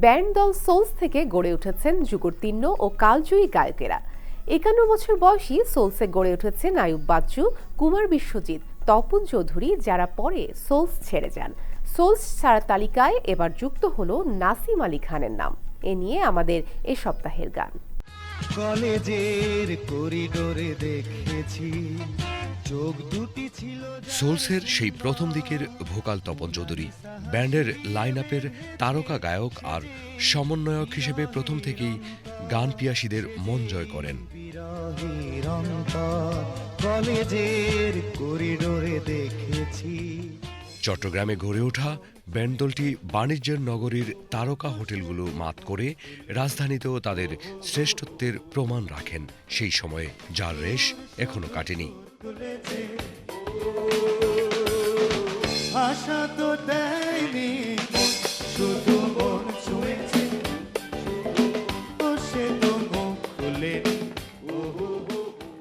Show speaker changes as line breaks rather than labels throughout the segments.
Band দল sols থেকে গড়ে উঠেছেন যুগোত্তীর্ণ ও কালজয়ী গায়কেরা। একান্ন বছর বয়সী সোলসে গড়ে উঠেছেন আয়ুব বাচ্চু, কুমার বিশ্বজিৎ, তপন চৌধুরী যারা পরে সোলস ছেড়ে যান। সোলস ছাড়া তালিকায় এবার যুক্ত হলো নাসিম আলী খানের নাম। এ নিয়ে আমাদের এ সপ্তাহের গান।
কলেজের করিডোরে দেখেছি।
সোলসের সেই প্রথম দিকের ভোকাল তপন চৌধুরী ব্যান্ডের লাইন আপের তারকা গায়ক আর সমন্বয়ক হিসেবে প্রথম থেকেই গান পিয়াসীদের মন জয় করেন। চট্টগ্রামে গড়ে ওঠা ব্যান্ড দলটি বাণিজ্যের নগরীর তারকা হোটেলগুলো মাত করে রাজধানীতেও তাদের শ্রেষ্ঠত্বের প্রমাণ রাখেন। সেই সময়ে যার রেশ এখনও কাটেনি।
আশা তো দেয়নি শুধু মন ছুঁয়েছে। ও সে তো মুখ খুলেনি।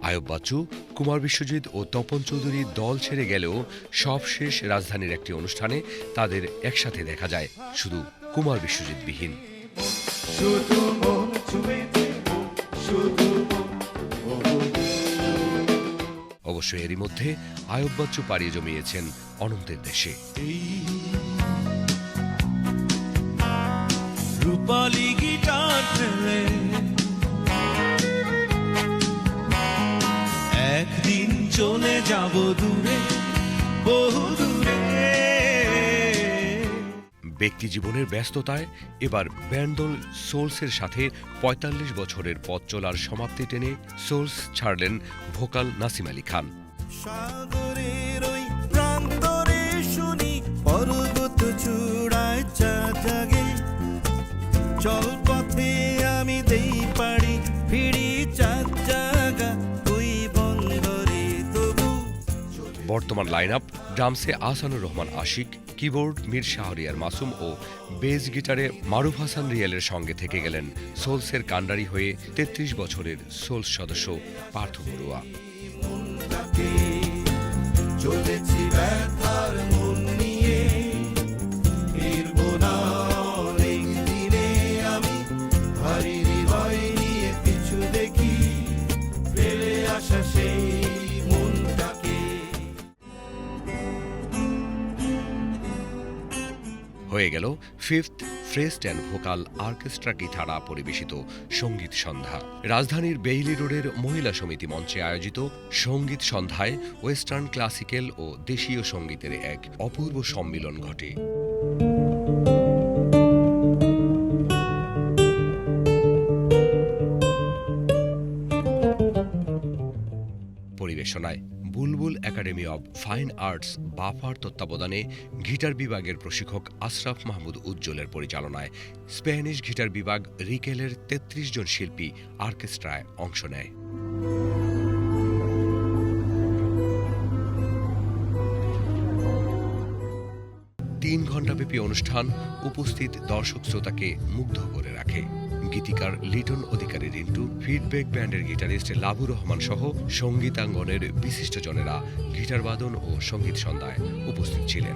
আয়ব বাচ্চু কুমার বিশ্বজিৎ ও তপন চৌধুরী দল ছেড়ে গেলেও সবশেষ রাজধানীর একটি অনুষ্ঠানে তাদের একসাথে দেখা যায় শুধু কুমার বিশ্বজিৎ বিহীন।
শুধু মন ছুঁয়েছে শুধু
অবশ্য এরই মধ্যে আয়ব পাড়িয়ে জমিয়েছেন অনন্তের দেশে।
রূপালি গিটার একদিন চলে যাব দূরে বহু
ব্যক্তি জীবনের ব্যস্ততায় এবার ব্যান্ডল সোলসের সাথে ৪৫ বছরের পথ চলার সমাপ্তি টেনে সোলস ছাড়লেন ভোকাল নাসিম আলী খান।
চল পথে আমি দেই ফিরি জাগা
বর্তমান লাইন আপ ড্রামসে আহসানুর রহমান আশিক কিবোর্ড মীর শাহরিয়ার মাসুম ও বেজ গিটারে মারুফ হাসান রিয়ালের সঙ্গে থেকে গেলেন সোলসের কান্ডারি হয়ে ৩৩ বছরের সোলস সদস্য পার্থ বড়ুয়া। হয়ে গেল fifth frost and vocal orchestra গীতারা পরিবেশিত সংগীত সন্ধ্যা। রাজধানীর বেইলি রোডের মহিলা সমিতি মঞ্চে আয়োজিত সংগীত সন্ধ্যায় ওয়েস্টার্ন ক্লাসিক্যাল ও দেশীয় সঙ্গীতের এক অপূর্ব সম্মিলন ঘটে। পরিবেশনায় Bulbul academy of fine arts buffer তত্ত্বাবধানে গিটার বিভাগের প্রশিক্ষক আশরাফ মাহমুদ উজ্জ্বলের পরিচালনায় স্প্যানিশ গিটার বিভাগ রিকেলের ৩৩ জন শিল্পী অর্কেস্ট্রায় অংশ নেয়। তিন ঘণ্টাব্যাপী অনুষ্ঠান উপস্থিত দর্শক শ্রোতাকে মুগ্ধ করে রাখে। গীতিকার লিটন অধিকারী রিন্টু, ফিডব্যাক ব্যান্ডের গিটারিস্ট লাবু রহমান সহ সঙ্গীতাঙ্গনের বিশিষ্টজনেরা গিটারবাদন ও সংগীত সন্ধ্যায় উপস্থিত ছিলেন।